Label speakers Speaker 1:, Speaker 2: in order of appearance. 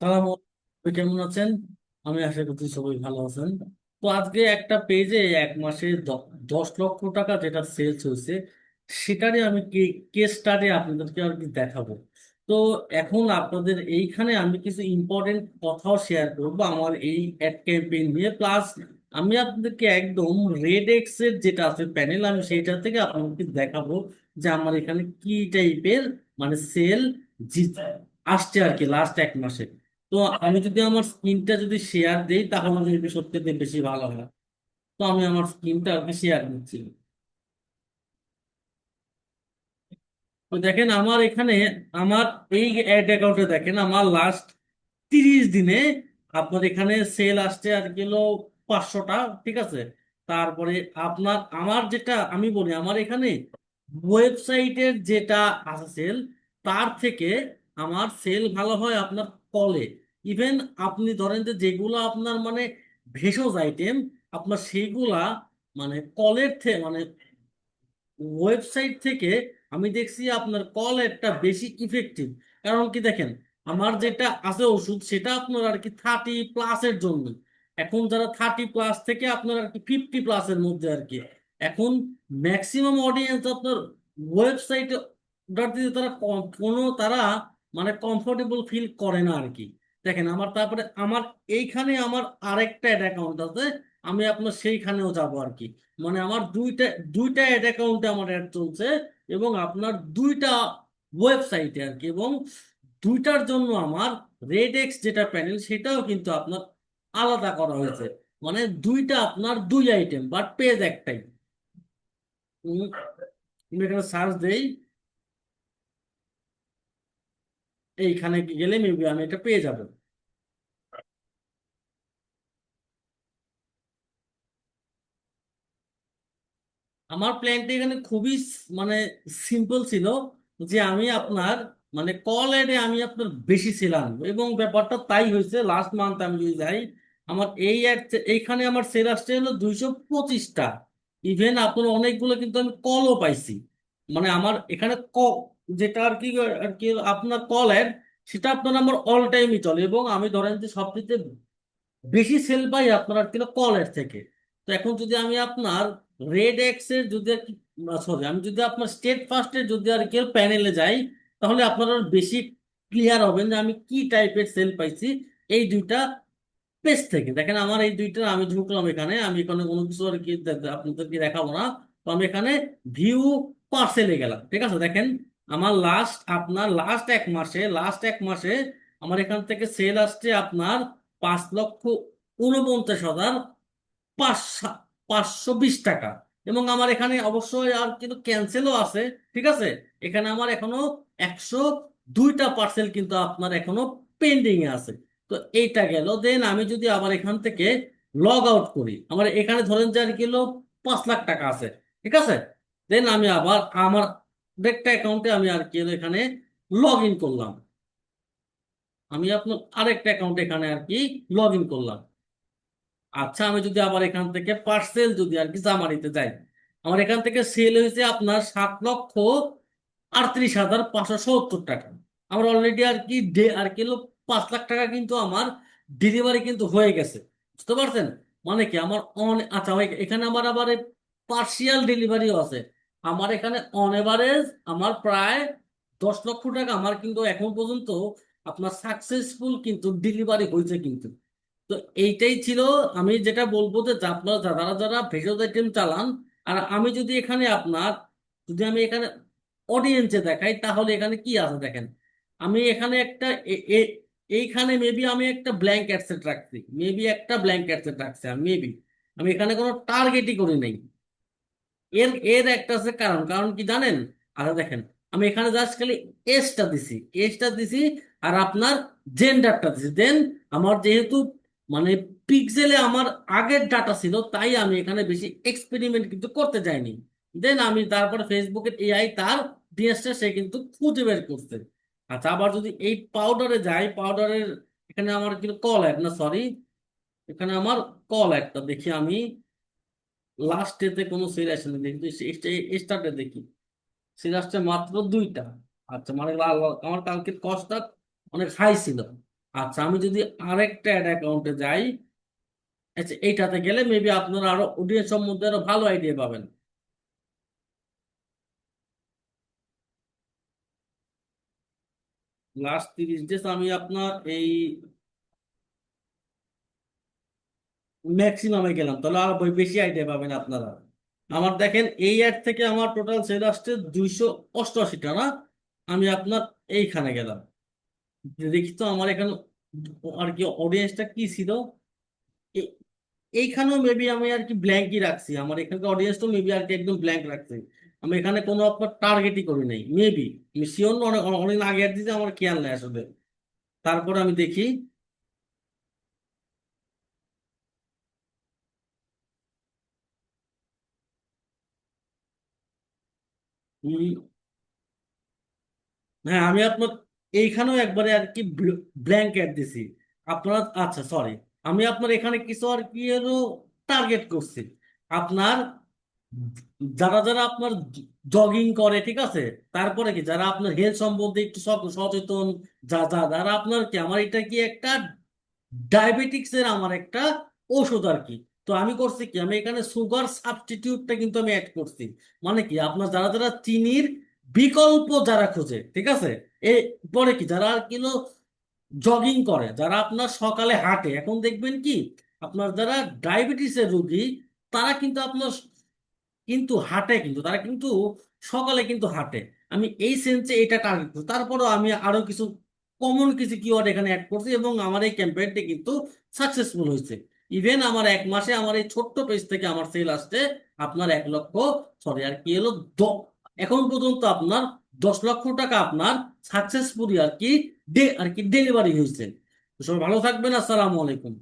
Speaker 1: সালাম কেমন আছেন? আমি আশা করছি সবাই ভালো আছেন। তো আজকে একটা পেজে এক মাসে দশ লক্ষ টাকা যেটা সেলস হয়েছে সেটারই আমি কেস স্টাডি আপনাদেরকে আর কি দেখাবো। তো এখন আপনাদের এইখানে আমি কিছু ইম্পর্টেন্ট কথাও শেয়ার করব আমার এই অ্যাড ক্যাম্পেইন নিয়ে। প্লাস আমি আপনাদেরকে একদম রেড এক্সের যেটা আছে প্যানেল আমি সেইটা থেকে আপনাদেরকে দেখাবো যে আমার এখানে কি টাইপের মানে সেল আসছে আর কি লাস্ট এক মাসে। তো আমি যদি আমার স্ক্রিনটা যদি শেয়ার দিই, তাহলে সত্যি বেশি ভালো হয়। তো আমি আমার স্ক্রিনটা আর শেয়ার দিচ্ছি তো দেখেন আমার এখানে, আমার এই অ্যাড অ্যাকাউন্টে দেখেন আমার লাস্ট তিরিশ দিনে আপনার এখানে সেল আসছে আর কিলো পাঁচশোটা, ঠিক আছে? তারপরে আপনার, আমার যেটা আমি বলি, আমার এখানে ওয়েবসাইটের যেটা আছে সেল তার থেকে আমার সেল ভালো হয় আপনার কলে ইভেন আপনি ধরেন যে যেগুলো আপনার মানে ভেষজ আইটেম আপনার সেইগুলা মানে কলের থেকে মানে ওয়েবসাইট থেকে আমি দেখছি আপনার কল একটা বেশি ইফেক্টিভ কারণ কি দেখেন, আমার যেটা আছে ওষুধ, সেটা আপনার আর কি থার্টি প্লাসের জন্য। এখন যারা থার্টি প্লাস থেকে আপনার আর কি ফিফটি প্লাসের মধ্যে আর কি। এখন ম্যাক্সিমাম অডিয়েন্স আপনার ওয়েবসাইটে দিতে তারা কোনো তারা মানে কমফোর্টেবল ফিল করে না আর কি দেখেন, আমার তারপরে আমার এইখানে আমার আরেকটা অ্যাকাউন্ট আছে, আমি আপনার সেইখানেও যাব আর কি মানে আমার দুইটা দুইটা অ্যাড অ্যাকাউন্টে আমার অ্যাড চলছে এবং আপনার দুইটা ওয়েবসাইটে আর কি এবং দুইটার জন্য আমার রেড এক্স যেটা প্যানেল সেটাও কিন্তু আপনার আলাদা করা হয়েছে। মানে দুইটা আপনার দুই আইটেম বাট পেজ একটাই। এখানে সার্চ দেই। এইখানে গেলে মেবি আমি এটা পেয়ে যাব। আমার প্ল্যানটা এখানে খুবই মানে সিম্পল ছিল যে আমি আপনার মানে কল অ্যাডে আমি আপনার বেশি ছিলাম এবং ব্যাপারটা তাই হয়েছে লাস্ট মান্থ আমি যদি যাই, আমার এই অ্যাড এইখানে আমার সেল আসছে হলো দুইশো পঁচিশটা। ইভেন আপনার অনেকগুলো কিন্তু আমি কলও পাইছি। মানে আমার এখানে ক, যেটা আর কি আর কি আপনার কল অ্যাড সেটা আপনার আমার অল টাইমই চলে। এবং আমি ধরেন যে সবচেয়ে বেশি সেল পাই আপনার আর কি কল অ্যাড থেকে। তো এখন যদি আমি আপনার রেড এক্সের যদি আর কি সরি আমি যদি আপনার স্টেট ফার্স্টের যদি আর কি প্যানেলে যাই, তাহলে আপনারা বেশি ক্লিয়ার হবেন যে আমি কি টাইপের সেল পাইছি এই দুইটা পেজ থেকে। দেখেন আমার এই দুইটা, আমি ঢুকলাম এখানে, আমি এখানে কোনো কিছু আর কি আপনাদেরকে দেখাবো না। তো আমি এখানে ভিউ পার্সেলে গেলাম, ঠিক আছে? দেখেন, আমার লাস্ট আপনার লাস্ট এক মাসে লাস্ট এক মাসে আমার এখান থেকে সেল আসছে আপনার পাঁচ লক্ষ উনপঞ্চাশ হাজার পাঁচশো বিশ টাকা। এবং আমার এখানে অবশ্যই আর কিন্তু ক্যান্সেলও আছে, ঠিক আছে? এখানে আমার এখনও একশো দুইটা পার্সেল কিন্তু আপনার এখনও পেন্ডিং এ আছে। তো এইটা গেল। দেন আমি যদি আবার এখান থেকে লগ আউট করি, আমার এখানে ধরেন যে আর কি পাঁচ লাখ টাকা আছে, ঠিক আছে? দেন আমি আবার আমার একটা অ্যাকাউন্টে আমি আর কি এখানে লগ ইন করলাম। আমি আপনার আরেকটা অ্যাকাউন্ট এখানে আর কি লগ ইন করলাম। আচ্ছা আমি যদি আবার এখান থেকে পার্সেল যদি আর কি জামা নিতে যাই, আমার এখান থেকে সেল হয়েছে আপনার সাত লক্ষ আটত্রিশ হাজার পাঁচশো সত্তর টাকা। আমার অলরেডি আর কি ডে আর কি পাঁচ লাখ টাকা কিন্তু আমার ডেলিভারি কিন্তু হয়ে গেছে। বুঝতে পারছেন? মানে কি আমার অন আচ্ছা এখানে আমার আবার পার্সিয়াল ডেলিভারিও আছে। আমার এখানে অন এভারেজ আমার প্রায় দশ লক্ষ টাকা, আমার কিন্তু এখন পর্যন্ত আপনার সাকসেসফুল কিন্তু ডেলিভারি হয়েছে কিন্তু। তো এইটাই ছিল আমি যেটা বলব যে আপনারা যারা যারা ভেষজ আইটেম চালান, আর আমি যদি এখানে আপনার, যদি আমি এখানে অডিয়েন্সে দেখাই, তাহলে এখানে কি আছে দেখেন? আমি এখানে একটা এইখানে মেবি আমি একটা ব্ল্যাঙ্ক অ্যাডসেট রাখছি মেবি একটা ব্ল্যাঙ্ক অ্যাডসেট রাখছি আমি মেবি আমি এখানে কোনো টার্গেটই করি নাই। এর এর একটা আছে কারণ। কারণ কি জানেন? আচ্ছা দেখেন, আমি এখানে জাস্ট খালি এজটা দিছি। এজটা দিছি আর আপনার জেন্ডারটা দিছি। দেন আমার যেহেতু মানে পিক্সেলে আমার আগের ডাটা ছিল, তাই আমি এখানে বেশি এক্সপেরিমেন্ট কিন্তু করতে যাইনি। দেন আমি তারপরে ফেসবুকের এআই তার ডিএসটা সে কিন্তু খুঁজে বের করছে। আচ্ছা আবার যদি এই পাউডারে যাই পাউডারের এখানে আমার কিন্তু কল অ্যাড না সরি এখানে আমার কল অ্যাডটা দেখি আমি। লাস্টেতে কোনো সেল আসেনি দেখি স্টার্টে দেখি। সেল আসছে মাত্র দুইটা। আচ্ছা মানে আমার কালকের কস্টটা অনেক হাই ছিল। আচ্ছা আমি যদি আরেকটা অ্যাড অ্যাকাউন্টে যাই আচ্ছা এইটাতে গেলে মেবি আপনারা আরও অডিয়েন্স সম্বন্ধে আরও ভালো আইডিয়া পাবেন। লাস্ট তিরিশ ডেজ আমি আপনার এই ম্যাক্সিমামে গেলাম। তাহলে আরও বেশি আইডিয়া পাবেন আপনারা। আমার দেখেন, এই অ্যাড থেকে আমার টোটাল সেল আসছে দুইশো অষ্টআশি টাকা আমি আপনার এইখানে গেলাম। দেখি তো আমার এখানে আর কি অডিয়েন্সটা কি ছিল? এইখানেও মেবি আমি আর কি ব্ল্যাঙ্কই রাখছি। আমার এখানকার অডিয়েন্সটাও মেবি আর কি একদম ব্ল্যাঙ্ক রাখছি। আমি এখানে কোনো আপনার টার্গেটই করি নাই। মেবি আমি শিওর অনেক অনেক আগে দিতে আমার খেয়াল নাই আসলে। তারপরে আমি দেখি হ্যাঁ আমি আপনার, এইখানেও একবারে আর কি ব্ল্যাঙ্ক অ্যাড দিছি। আপনার আচ্ছা সরি আমি আপনার এখানে কিছু আর কি টার্গেট করছি। আপনার, যারা যারা আপনার জগিং করে, ঠিক আছে? তারপরে কি, যারা আপনার হেলথ সম্বন্ধে একটু সচেতন, যা যা, যারা আপনার কি, আমার এটা কি একটা ডায়াবেটিক্স এর আমার একটা ঔষধ আর কি। তো আমি করছি কি? আমি এখানে সুগার সাবস্টিটিউটটা কিন্তু আমি অ্যাড করছি। মানে কি? আপনার যারা যারা চিনির বিকল্প যারা খোঁজে, ঠিক আছে? এ, পরে কি? যারা আর কিলো জগিং করে, যারা আপনার সকালে হাঁটে, এখন দেখবেন কি? আপনার যারা ডায়াবেটিসের রোগী, তারা কিন্তু আপনার কিন্তু হাঁটে কিন্তু, তারা কিন্তু সকালে কিন্তু হাঁটে। আমি এই সেন্সে এটা টার্গেট করছি। তারপরেও আমি আরও কিছু কমন কিছু কিওয়ার্ড এখানে অ্যাড করছি এবং আমার এই ক্যাম্পেইনটি কিন্তু সাকসেসফুল হয়েছে। ইভেন আমার এক মাসে আমার এই ছোট্ট পেজ থেকে আমার সেল আসছে, আপনার এক লক্ষ সরি আর কি এলো এখন পর্যন্ত আপনার দশ লক্ষ টাকা আপনার সাকসেসফুলি আর কি ডে আর কি ডেলিভারি হয়েছে। সবাই ভালো থাকবেন, আসসালামু আলাইকুম।